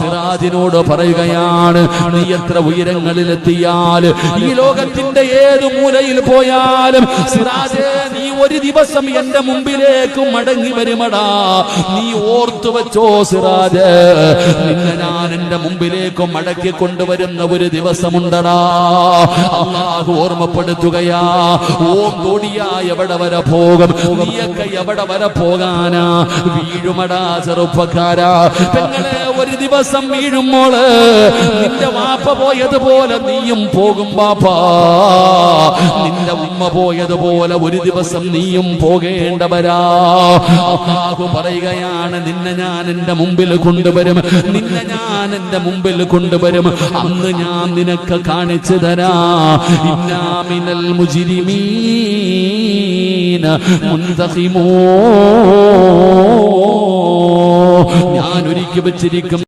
സിറാജിനോട് പറയുകയാണ് നീ എത്ര ഉയരങ്ങളിൽ ഉയരങ്ങളിലെത്തിയാൽ ഈ ലോകത്തിന്റെ ഏത് മൂലയിൽ പോയാലും സിറാജേ നീ ഒരു ദിവസം എന്റെ മുമ്പിലേക്ക് മടങ്ങി വരുമടാ. നീ ഓർത്തു വെച്ചോ സിറാജ് നിന്നെ ഞാൻ എന്റെ മുമ്പിലേക്ക് മടക്കി കൊണ്ടുവരുന്ന ഒരു ദിവസമുണ്ടടാ. അള്ളാഹു ഓർമ്മപ്പെടുത്തുകയാ ഓം തോടിയാ എവിടെ വരെ പോകും? എവിടെ വരെ പോകാനാ? വീഴുമടാ ചെറുപ്പക്കാരാ. പെങ്ങളെ ഒരു ദിവസം വീഴുമ്പോൾ നിന്റെ വാപ്പ പോയതുപോലെ നീയും പോകും വാപ്പ നിന്റെ ഉമ്മ പോയതുപോലെ ഒരു ദിവസം നീയും പോകേണ്ടവരാ. പറയുകയാണ് നിന്നെ ഞാൻ എന്റെ മുമ്പിൽ കൊണ്ടുവരും. നിന്നെ ഞാൻ എന്റെ മുമ്പിൽ കൊണ്ടുവരും. അന്ന് ഞാൻ നിനക്ക് കാണിച്ചു തരാ. ഇന്നാമിനൽ മുജിരിമീന ഞാൻ ഒരുക്കി വെച്ചിരിക്കും.